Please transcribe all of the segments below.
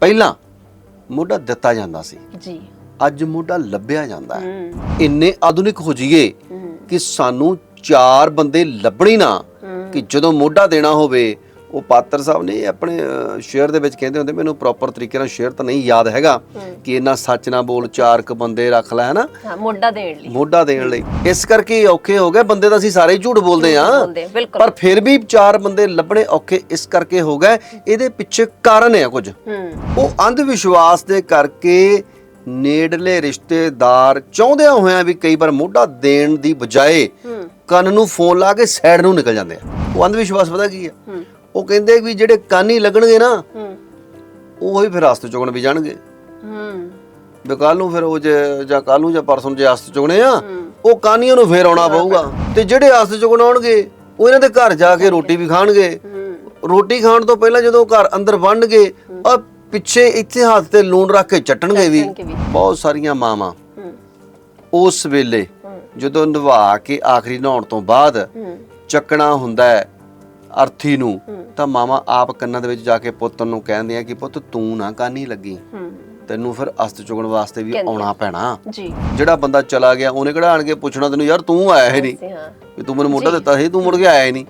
ਪਹਿਲਾਂ ਮੋਢਾ ਦਿੱਤਾ ਜਾਂਦਾ ਸੀ। ਜੀ। ਅੱਜ ਮੋਢਾ ਲੱਭਿਆ ਜਾਂਦਾ ਹੈ। ਹੂੰ। ਇੰਨੇ ਆਧੁਨਿਕ ਹੋ ਜਾਈਏ ਹੂੰ। ਕਿ ਸਾਨੂੰ ਚਾਰ ਬੰਦੇ ਲੱਭਣੀ ਨਾ ਕਿ ਜਦੋਂ ਮੋਢਾ ਦੇਣਾ ਹੋਵੇ ਉਹ ਪਾਤਰ ਸਾਹਿਬ ਨੇ ਆਪਣੇ ਸ਼ੇਅਰ ਦੇ ਵਿੱਚ ਕਹਿੰਦੇ ਹੁੰਦੇ ਮੈਨੂੰ ਪ੍ਰੋਪਰ ਤਰੀਕੇ ਨਾਲ ਸ਼ੇਅਰ ਤਾਂ ਨਹੀਂ ਯਾਦ ਹੈਗਾ। ਕਿ ਇੰਨਾ ਸੱਚ ਨਾ ਬੋਲ ਚਾਰ ਕ ਬੰਦੇ ਰੱਖ ਲੈ ਹਨਾ? ਹਾਂ ਮੋਢਾ ਦੇਣ ਲਈ। ਮੋਢਾ ਦੇਣ ਲਈ। ਇਸ ਕਰਕੇ ਔਖੇ ਹੋ ਗਏ ਬੰਦੇ ਤਾਂ ਅਸੀਂ ਸਾਰੇ ਝੂਠ ਬੋਲਦੇ ਆ ਪਰ ਫਿਰ ਵੀ ਚਾਰ ਬੰਦੇ ਲੱਭਣੇ ਔਖੇ ਇਸ ਕਰਕੇ ਹੋ ਗਏ। ਇਹਦੇ ਪਿੱਛੇ ਕਾਰਨ ਹੈ ਕੁਝ। ਉਹ ਅੰਧ ਵਿਸ਼ਵਾਸ ਦੇ ਕਰਕੇ ਨੇੜਲੇ ਰਿਸ਼ਤੇਦਾਰ ਚਾਹੁੰਦਿਆਂ ਹੋਇਆਂ ਵੀ ਕਈ ਵਾਰ ਮੋਢਾ ਦੇਣ ਦੀ ਬਜਾਏ ਕੰਨ ਨੂੰ ਫੋਨ ਲਾ ਕੇ ਸਾਈਡ ਨੂੰ ਨਿਕਲ ਜਾਂਦੇ ਆ। ਉਹ ਅੰਧ ਵਿਸ਼ਵਾਸ ਪਤਾ ਕੀ ਆ? ਉਹ ਕਹਿੰਦੇ ਵੀ ਜਿਹੜੇ ਕੰਨ ਲੱਗਣਗੇ ਨਾ ਹੂੰ। ਉਹ ਹੀ ਫਿਰ ਹਸਤ ਚੁਗਣ ਵੀ ਜਾਣਗੇ। ਹੂੰ। ਵੀ ਕੱਲ ਨੂੰ ਫਿਰ ਉਹ ਜੇ ਜਾਂ ਕੱਲ ਨੂੰ ਜਾਂ ਪਰਸੋਂ ਜੇ ਹਸਤ ਚੁਗਣੇ ਆ। ਉਹ ਕਾਨੀਆਂ ਨੂੰ ਫੇਰ ਆਉਣਾ ਪਊਗਾ। ਤੇ ਜਿਹੜੇ ਹਸਤ ਚੁਗਣ ਆਉਣਗੇ ਉਹ ਇਹਨਾਂ ਦੇ ਘਰ ਜਾ ਕੇ ਰੋਟੀ ਵੀ ਖਾਣਗੇ। ਰੋਟੀ ਖਾਣ ਤੋਂ ਪਹਿਲਾਂ ਜਦੋਂ ਘਰ ਅੰਦਰ ਵੰਡਗੇ ਆ ਪਿੱਛੇ ਇੱਥੇ ਹੱਥ ਤੇ ਲੂਣ ਰੱਖ ਕੇ ਚੱਟਣਗੇ ਵੀ। ਬਹੁਤ ਸਾਰੀਆਂ ਮਾਵਾਂ। ਉਸ ਵੇਲੇ ਜਦੋਂ ਨਵਾ ਕੇ ਆਖਰੀ ਨਹਾਉਣ ਤੋਂ ਬਾਅਦ ਚੱਕਣਾ ਹੁੰਦਾ ਹੈ ਅਰਥੀ ਨੂੰ। ਤਾਂ ਮਾਵਾਂ ਆਪ ਕੰਨਾਂ ਦੇ ਵਿੱਚ ਜਾ ਕੇ ਪੁੱਤ ਨੂੰ ਕਹਿੰਦੀਆਂ ਕਿ ਪੁੱਤ ਤੂੰ ਨਾ ਕਾਨੀ ਲੱਗੀ। ਤੈਨੂੰ ਫਿਰ ਅਸਤ ਚੁਗਣ ਵਾਸਤੇ ਵੀ। ਆਉਣਾ ਪੈਣਾ। ਜੀ। ਜਿਹੜਾ ਬੰਦਾ ਚਲਾ ਗਿਆ ਉਹਨੇ ਕਿਹੜਾ ਆਣ ਕੇ ਪੁੱਛਣਾ ਤੈਨੂੰ ਯਾਰ ਤੂੰ ਆਇਆ ਹੀ ਨਹੀਂ। ਵੀ ਤੂੰ ਮੈਨੂੰ ਮੋਢਾ ਦਿੱਤਾ ਸੀ ਤੂੰ ਮੁੜ ਕੇ ਆਇਆ ਹੀ ਨਹੀਂ।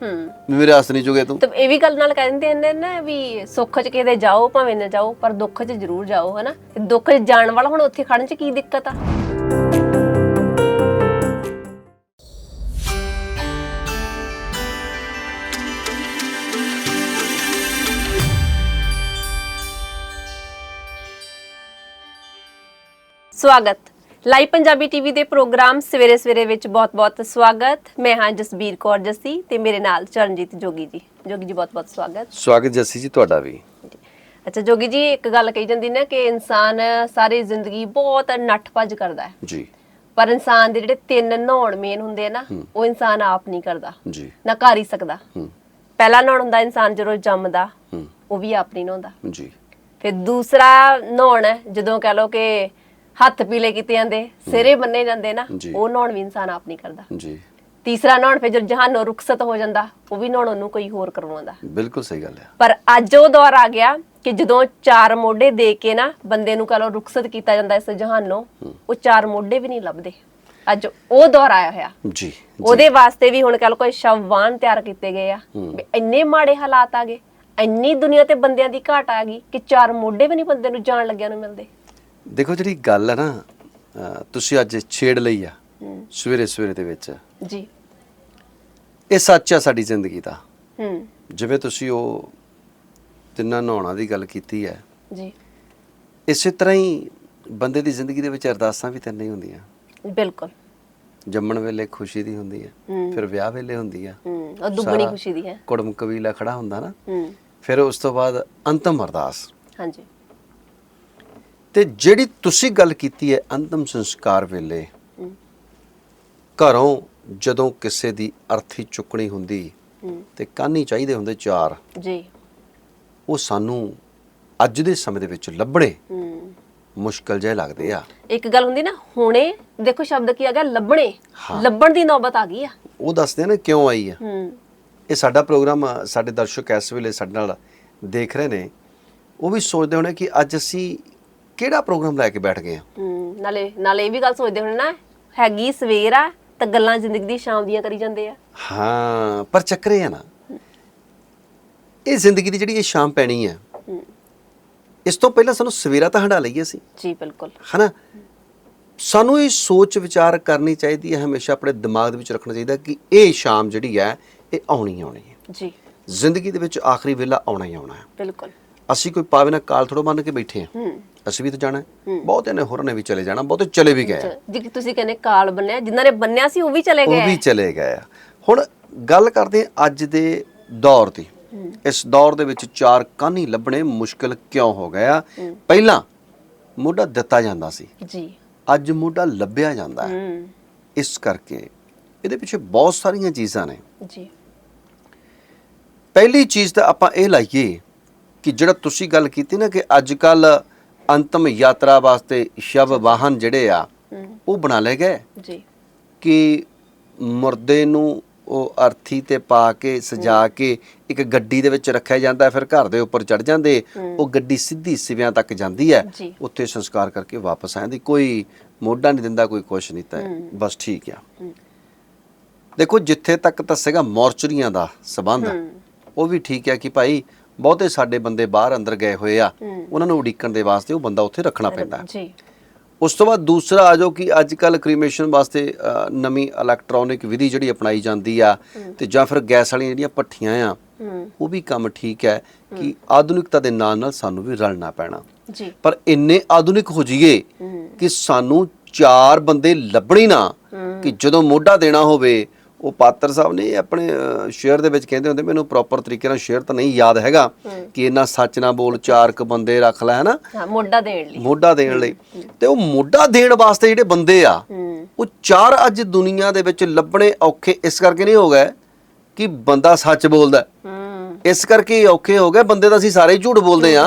ਮੇਰੇ ਹੱਥ ਨਹੀਂ ਚੁਗੇ ਤੂੰ। ਤੇ ਇਹ ਵੀ ਗੱਲ ਨਾਲ ਕਹਿੰਦੇ ਨੇ ਨਾ ਵੀ ਸੁੱਖ ਚ ਕਿਤੇ ਜਾਓ ਭਾਵੇਂ ਨਾ ਜਾਓ ਪਰ ਦੁੱਖ ਚ ਜ਼ਰੂਰ ਜਾਓ ਹਨਾ? ਦੁੱਖ ਚ ਜਾਣ ਵਾਲਾ ਹੁਣ ਉੱਥੇ ਖੜਨ ਚ ਕੀ ਦਿੱਕਤ ਆ? ਸਵਾਗਤ। ਲਾਈਵ ਪੰਜਾਬੀ ਟੀਵੀ ਦੇ ਪ੍ਰੋਗਰਾਮ ਸਵੇਰੇ ਸਵੇਰੇ ਵਿੱਚ ਬਹੁਤ-ਬਹੁਤ ਸਵਾਗਤ। ਮੈਂ ਹਾਂ ਜਸਬੀਰ ਕੌਰ ਜੱਸੀ ਤੇ ਮੇਰੇ ਨਾਲ ਚਰਨਜੀਤ ਜੋਗੀ ਜੀ। ਜੋਗੀ ਜੀ ਬਹੁਤ-ਬਹੁਤ ਸਵਾਗਤ। ਸਵਾਗਤ ਜੱਸੀ ਜੀ ਤੁਹਾਡਾ ਵੀ। ਅੱਛਾ ਜੋਗੀ ਜੀ ਇੱਕ ਗੱਲ ਕਹੀ ਜਾਂਦੀ ਨਾ ਕਿ ਇਨਸਾਨ ਸਾਰੀ ਜ਼ਿੰਦਗੀ ਬਹੁਤ ਨੱਠ ਭੱਜ ਕਰਦਾ ਹੈ। ਜੀ। ਪਰ ਇਨਸਾਨ ਦੇ ਜਿਹੜੇ ਤਿੰਨ ਨਹਾਉਣ ਮੇਨ ਹੁੰਦੇ ਆ ਨਾ ਉਹ ਇਨਸਾਨ ਆਪ ਨਹੀਂ ਕਰਦਾ। ਜੀ। ਨਾ ਕਰ ਹੀ ਸਕਦਾ। ਹੂੰ। ਪਹਿਲਾ ਨਹਾਉਣ ਹੁੰਦਾ ਇਨਸਾਨ ਜਦੋਂ ਜੰਮਦਾ ਹੂੰ। ਉਹ ਵੀ ਆਪ ਨਹੀਂ ਨਹਾਉਂਦਾ। ਜੀ। ਫਿਰ ਦੂਸਰਾ ਨਹਾਉਣ ਜਦੋਂ ਕਹ ਲਓ ਕਿ ਹੱਥ ਪੀਲੇ ਕੀਤੇ ਜਾਂਦੇ ਸਿਰੇ ਬੰਨੇ ਜਾਂਦੇ ਨਾ ਜੀ। ਉਹ ਨਹਾਉਣ ਵੀ ਇਨਸਾਨ ਆਪ ਨਹੀਂ ਕਰਦਾ। ਜੀ। ਤੀਸਰਾ ਨਹਾਉਣ ਫਿਰ ਜਦੋਂ ਜਹਾਨੋਂ ਰੁਖਸਤ ਹੋ ਜਾਂਦਾ ਉਹ ਵੀ ਨਹਾਉਣ ਨੂੰ ਕੋਈ ਹੋਰ ਕਰਵਾਉਂਦਾ। ਬਿਲਕੁਲ ਸਹੀ ਗੱਲ ਹੈ। ਪਰ ਅੱਜ ਉਹ ਦੌਰ ਆ ਗਿਆ ਕਿ ਜਦੋਂ ਚਾਰ ਮੋਢੇ ਦੇ ਕੇ ਨਾ ਬੰਦੇ ਨੂੰ ਕਹ ਰੁਖਸਤ ਕੀਤਾ ਜਾਂਦਾ ਇਸ ਜਹਾਨੋਂ ਉਹ ਚਾਰ ਮੋਢੇ ਵੀ ਨਹੀਂ ਲੱਭਦੇ। ਅੱਜ ਉਹ ਦੌਰ ਆਇਆ ਹੋਇਆ। ਜੀ ਉਹਦੇ ਵਾਸਤੇ ਵੀ ਹੁਣ ਕਹ ਲਓ ਕੋਈ ਸ਼ਵਵਾਨ ਤਿਆਰ ਕੀਤੇ ਗਏ ਆ ਵੀ ਇੰਨੇ ਮਾੜੇ ਹਾਲਾਤ ਆ ਗਏ ਇੰਨੀ ਦੁਨੀਆ ਤੇ ਬੰਦਿਆਂ ਦੀ ਘਾਟ ਆ ਗਈ ਕਿ ਚਾਰ ਮੋਢੇ ਵੀ ਨਹੀਂ ਬੰਦੇ ਨੂੰ ਜਾਣ ਲੱਗਿਆ ਨੂੰ ਮਿਲਦੇ। ਦੇਖੋ ਜਿਹੜੀ ਗੱਲ ਹੈ ਨਾ ਅਹ ਤੁਸੀਂ ਅੱਜ ਛੇੜ ਲਈ ਆ ਹੂੰ। ਸਵੇਰੇ ਸਵੇਰੇ ਦੇ ਵਿੱਚ। ਜੀ। ਇਹ ਸੱਚ ਆ ਸਾਡੀ ਜ਼ਿੰਦਗੀ ਦਾ। ਹੂੰ। ਜਿਵੇਂ ਤੁਸੀਂ ਉਹ ਤਿੰਨਾਂ ਨਹਾਉਣਾ ਦੀ ਗੱਲ ਕੀਤੀ ਹੈ। ਜੀ। ਇਸੇ ਤਰ੍ਹਾਂ ਹੀ ਬੰਦੇ ਦੀ ਜ਼ਿੰਦਗੀ ਦੇ ਵਿੱਚ ਅਰਦਾਸਾਂ ਵੀ ਤਿੰਨ ਹੀ ਹੁੰਦੀਆਂ। ਬਿਲਕੁਲ। ਜੰਮਣ ਵੇਲੇ ਖੁਸ਼ੀ ਦੀ ਹੁੰਦੀ ਹੈ ਹੂੰ। ਫਿਰ ਵਿਆਹ ਵੇਲੇ ਹੁੰਦੀ ਆ ਹੂੰ ਉਹ ਦੁੱਗਣੀ ਸਾਰਾ ਖੁਸ਼ੀ ਦੀ ਹੈ। ਕੁੜਮ ਕਬੀਲਾ ਖੜਾ ਹੁੰਦਾ ਨਾ। ਹੂੰ। ਫਿਰ ਉਸ ਤੋਂ ਬਾਅਦ ਅੰਤਮ ਅਰਦਾਸ। ਹਾਂਜੀ। ਤੇ ਜਿਹੜੀ ਤੁਸੀਂ ਗੱਲ ਕੀਤੀ ਹੈ ਅੰਤਮ ਸੰਸਕਾਰ ਵੇਲੇ ਘਰੋਂ ਜਦੋਂ ਕਿਸੇ ਦੀ ਅਰਥੀ ਚੁੱਕਣੀ ਹੁੰਦੀ ਤੇ ਕਾਨੀ ਚਾਹੀਦੇ ਹੁੰਦੇ ਚਾਰ? ਜੀ। ਉਹ ਸਾਨੂੰ ਅੱਜ ਦੇ ਸਮੇਂ ਦੇ ਵਿੱਚ ਲੱਭਣੇ ਮੁਸ਼ਕਲ ਜਿਹੇ ਲੱਗਦੇ ਆ। ਇੱਕ ਗੱਲ ਹੁੰਦੀ ਨਾ ਹੁਣੇ ਦੇਖੋ ਸ਼ਬਦ ਕੀ ਆ ਗਿਆ ਲੱਭਣੇ। ਲੱਭਣ ਦੀ ਨੌਬਤ ਆ ਗਈ ਆ। ਉਹ ਦੱਸਦੇ ਨਾ ਕਿਉਂ ਆਈ ਆ। ਇਹ ਸਾਡਾ ਪ੍ਰੋਗਰਾਮ ਸਾਡੇ ਦਰਸ਼ਕ ਇਸ ਵੇਲੇ ਸਾਡੇ ਨਾਲ ਦੇਖ ਰਹੇ ਨੇ। ਉਹ ਵੀ ਸੋਚਦੇ ਹੋਣੇ ਕਿ ਅੱਜ ਅਸੀਂ ਕਿਹੜਾ ਪ੍ਰੋਗਰਾਮ ਲੈ ਕੇ ਬੈਠ ਗਏ ਆ? ਹੂੰ ਨਾਲੇ ਨਾਲੇ ਇਹ ਵੀ ਗੱਲ ਸੋਚਦੇ ਹੋਣੇ ਨਾ ਹੈਗੀ ਸਵੇਰ ਆ ਤਾਂ ਗੱਲਾਂ ਜ਼ਿੰਦਗੀ ਦੀ ਸ਼ਾਮ ਦੀਆਂ ਕਰੀ ਜਾਂਦੇ ਆ। ਹਾਂ ਪਰ ਚੱਕਰੇ ਆ ਨਾ ਇਹ ਜ਼ਿੰਦਗੀ ਦੀ ਜਿਹੜੀ ਇਹ ਸ਼ਾਮ ਪੈਣੀ ਹੂੰ। ਇਸ ਤੋਂ ਪਹਿਲਾਂ ਸਾਨੂੰ ਸਵੇਰਾ ਤਾਂ ਹੰਡਾ ਲਈਏ ਅਸੀਂ। ਜੀ ਬਿਲਕੁਲ। ਹਨਾ? ਸਾਨੂੰ ਇਹ ਸੋਚ ਵਿਚਾਰ ਕਰਨੀ ਚਾਹੀਦੀ ਹੈ ਹਮੇਸ਼ਾ ਆਪਣੇ ਦਿਮਾਗ ਦੇ ਵਿੱਚ ਰੱਖਣਾ ਚਾਹੀਦਾ ਕਿ ਇਹ ਸ਼ਾਮ ਜਿਹੜੀ ਹੈ ਇਹ ਆਉਣੀ ਆਉਣੀ ਹੈ। ਜੀ। ਜ਼ਿੰਦਗੀ ਦੇ ਵਿੱਚ ਆਖਰੀ ਵੇਲਾ ਆਉਣਾ ਹੀ ਆਉਣਾ ਹੈ। ਬਿਲਕੁਲ। ਅਸੀਂ ਕੋਈ ਪਾਵੇ ਨਾ ਕਾਲ ਥੋੜੋ ਬੰਨ ਕੇ ਬੈਠੇ ਹਾਂ। ਹੂੰ। ਅਸੀਂ ਵੀ ਤਾਂ ਜਾਣਾ ਹੈ। ਬਹੁਤੇ ਨੇ ਹੋਰਾਂ ਨੇ ਵੀ ਚਲੇ ਜਾਣਾ ਬਹੁਤੇ ਚਲੇ ਵੀ ਗਏ ਆ। ਜੀ ਤੁਸੀਂ ਕਹਿੰਦੇ ਕਾਲ ਬੰਨਿਆ ਜਿਨ੍ਹਾਂ ਨੇ ਬੰਨਿਆ ਸੀ ਉਹ ਵੀ ਚਲੇ ਉਹ ਗਏ ਵੀ ਚਲੇ ਗਏ ਆ। ਹੁਣ ਗੱਲ ਕਰਦੇ ਹਾਂ ਅੱਜ ਦੇ ਦੌਰ ਦੀ। ਇਸ ਦੌਰ ਦੇ ਵਿੱਚ ਚਾਰ ਕਾਨੀ ਲੱਭਣੇ ਮੁਸ਼ਕਲ ਕਿਉਂ ਹੋ ਗਿਆ ਪਹਿਲਾਂ ਮੋਢਾ ਦਿੱਤਾ ਜਾਂਦਾ ਸੀ। ਜੀ। ਅੱਜ ਮੋਢਾ ਲੱਭਿਆ ਜਾਂਦਾ ਹੈ। ਹੂੰ। ਇਸ ਕਰਕੇ ਇਹਦੇ ਪਿੱਛੇ ਬਹੁਤ ਸਾਰੀਆਂ ਚੀਜ਼ਾਂ ਨੇ। ਜੀ। ਪਹਿਲੀ ਚੀਜ਼ ਤਾਂ ਆਪਾਂ ਇਹ ਲਾਈਏ ਕਿ ਜਿਹੜਾ ਤੁਸੀਂ ਗੱਲ ਕੀਤੀ ਨਾ ਕਿ ਅੱਜ ਕੱਲ ਅੰਤਮ ਯਾਤਰਾ ਵਾਸਤੇ ਸ਼ਵ ਵਾਹਨ ਜਿਹੜੇ ਆ ਉਹ ਬਣਾ ਲਏ ਗਏ? ਜੀ। ਕਿ ਮੁਰਦੇ ਨੂੰ ਉਹ ਅਰਥੀ ਤੇ ਪਾ ਕੇ ਸਜਾ ਕੇ ਇੱਕ ਗੱਡੀ ਦੇ ਵਿੱਚ ਰੱਖਿਆ ਜਾਂਦਾ ਫਿਰ ਘਰ ਦੇ ਉੱਪਰ ਚੜ ਜਾਂਦੇ ਉਹ ਗੱਡੀ ਸਿੱਧੀ ਸਿਵਿਆਂ ਤੱਕ ਜਾਂਦੀ ਹੈ। ਉੱਥੇ ਸੰਸਕਾਰ ਕਰਕੇ ਵਾਪਸ ਆ ਜਾਂਦੀ ਕੋਈ ਮੋਢਾ ਨਹੀਂ ਦਿੰਦਾ ਕੋਈ ਕੁਛ ਨਹੀਂ ਤਾਂ ਬਸ ਠੀਕ ਆ। ਦੇਖੋ ਜਿੱਥੇ ਤੱਕ ਤਾਂ ਸੀਗਾ ਮੋਰਚਰੀਆਂ ਦਾ ਸਬੰਧ ਉਹ ਵੀ ਠੀਕ ਹੈ ਕਿ ਭਾਈ ਬਹੁਤੇ ਸਾਡੇ ਬੰਦੇ ਬਾਹਰ ਅੰਦਰ ਗਏ ਹੋਏ ਆ ਉਹਨਾਂ ਨੂੰ ਉਡੀਕਣ ਦੇ ਵਾਸਤੇ ਉਹ ਬੰਦਾ ਉੱਥੇ ਰੱਖਣਾ ਪੈਂਦਾ। ਜੀ। ਉਸ ਤੋਂ ਬਾਅਦ ਦੂਸਰਾ ਆ ਜਾਓ ਕਿ ਅੱਜ ਕੱਲ ਕ੍ਰੀਮੇਸ਼ਨ ਵਾਸਤੇ ਨਵੀਂ ਇਲੈਕਟ੍ਰੋਨਿਕ ਵਿਧੀ ਜਿਹੜੀ ਅਪਣਾਈ ਜਾਂਦੀ ਆ ਤੇ ਜਾਂ ਫਿਰ ਗੈਸ ਵਾਲੀਆਂ ਜਿਹੜੀਆਂ ਭੱਠੀਆਂ ਆ ਉਹ ਵੀ ਕੰਮ ਠੀਕ ਹੈ ਕਿ ਆਧੁਨਿਕਤਾ ਦੇ ਨਾਲ ਨਾਲ ਸਾਨੂੰ ਵੀ ਰਲਣਾ ਪੈਣਾ। ਜੀ। ਪਰ ਇੰਨੇ ਆਧੁਨਿਕ ਹੋ ਜਾਈਏ ਕਿ ਸਾਨੂੰ ਚਾਰ ਬੰਦੇ ਲੱਭਣੀ ਨਾ ਕਿ ਜਦੋਂ ਮੋਢਾ ਦੇਣਾ ਹੋਵੇ ਉਹ ਪਾਤਰ ਸਾਹਿਬ ਨੇ ਆਪਣੇ ਸ਼ੇਅਰ ਦੇ ਵਿੱਚ ਕਹਿੰਦੇ ਹੁੰਦੇ ਮੈਨੂੰ ਪ੍ਰੋਪਰ ਤਰੀਕੇ ਨਾਲ ਸ਼ੇਅਰ ਤਾਂ ਨਹੀਂ ਯਾਦ ਹੈਗਾ ਕਿ ਇਹਨਾਂ ਸੱਚ ਨਾ ਬੋਲ ਚਾਰ ਕ ਬੰਦੇ ਰੱਖ ਲੈ ਹਨਾ? ਮੋਢਾ ਦੇਣ ਲਈ। ਮੋਢਾ ਦੇਣ ਲਈ। ਤੇ ਉਹ ਮੋਢਾ ਦੇਣ ਵਾਸਤੇ ਜਿਹੜੇ ਬੰਦੇ ਆ ਉਹ ਚਾਰ ਅੱਜ ਦੁਨੀਆ ਦੇ ਵਿੱਚ ਲੱਭਣੇ ਔਖੇ ਇਸ ਕਰਕੇ ਨਹੀਂ ਹੋ ਗਏ ਕਿ ਬੰਦਾ ਸੱਚ ਬੋਲਦਾ ਇਸ ਕਰਕੇ ਔਖੇ ਹੋ ਗਏ ਬੰਦੇ ਤਾਂ ਅਸੀਂ ਸਾਰੇ ਝੂਠ ਬੋਲਦੇ ਆ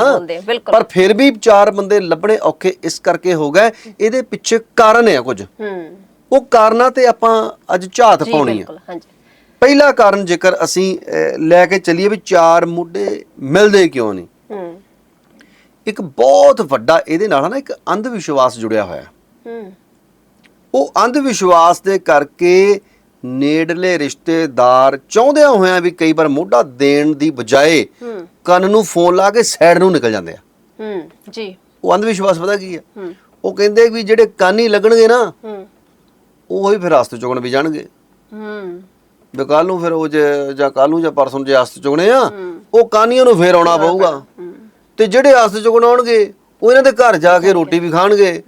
ਪਰ ਫਿਰ ਵੀ ਚਾਰ ਬੰਦੇ ਲੱਭਣੇ ਔਖੇ ਇਸ ਕਰਕੇ ਹੋ ਗਏ। ਇਹਦੇ ਪਿੱਛੇ ਕਾਰਨ ਹੈ ਕੁਝ। ਹੂੰ। ਉਹ ਕਾਰਨਾਂ ਤੇ ਆਪਾਂ ਅੱਜ ਝਾਤ ਜੀ ਪਾਉਣੀ ਆ। ਬਿਲਕੁਲ ਹਾਂਜੀ। ਪਹਿਲਾ ਕਾਰਨ ਜੇਕਰ ਅਸੀਂ ਅਹ, ਲੈ ਕੇ ਚੱਲੀਏ ਵੀ ਚਾਰ ਮੁੱਢੇ ਮਿਲਦੇ ਕਿਉਂ ਨਹੀਂ? ਹੂੰ। ਇੱਕ ਬਹੁਤ ਵੱਡਾ ਇਹਦੇ ਨਾਲ ਨਾ ਇੱਕ ਅੰਧ ਵਿਸ਼ਵਾਸ ਜੁੜਿਆ ਹੋਇਆ। ਹੂੰ। ਉਹ ਅੰਧ ਵਿਸ਼ਵਾਸ ਦੇ ਕਰਕੇ ਨੇੜਲੇ ਰਿਸ਼ਤੇਦਾਰ ਚਾਹੁੰਦਿਆਂ ਹੋਇਆਂ ਵੀ ਕਈ ਵਾਰ ਮੋਢਾ ਦੇਣ ਦੀ ਬਜਾਏ ਹੂੰ। ਕੰਨ ਨੂੰ ਫੋਨ ਲਾ ਕੇ ਸਾਈਡ ਨੂੰ ਨਿਕਲ ਜਾਂਦੇ ਆ। ਹੂੰ ਜੀ। ਉਹ ਅੰਧ ਵਿਸ਼ਵਾਸ ਪਤਾ ਕੀ ਹੂੰ। ਉਹ ਕਹਿੰਦੇ ਵੀ ਜਿਹੜੇ ਕੰਨ ਹੀ ਲੱਗਣਗੇ ਨਾ ਹੂੰ। ਉਹ ਹੀ ਫਿਰ ਰਸਤੇ ਚੁਗਣ ਵੀ ਜਾਣਗੇ। ਹੂੰ। ਵੀ ਕੱਲ ਨੂੰ ਫਿਰ ਉਹ ਜੇ ਜਾਂ ਕੱਲ ਨੂੰ ਜਾਂ ਪਰਸੋਂ ਨੂੰ ਜੇ ਰਸਤੇ ਚੁਗਣੇ ਆ ਉਹ ਕਾਨੀਆਂ ਨੂੰ ਫੇਰ ਆਉਣਾ ਪਊਗਾ। ਤੇ ਜਿਹੜੇ ਰਸਤੇ ਚੁਗਣ ਆਉਣਗੇ ਉਹ ਇਹਨਾਂ ਦੇ ਘਰ ਜਾ ਕੇ ਰੋਟੀ ਵੀ ਖਾਣਗੇ।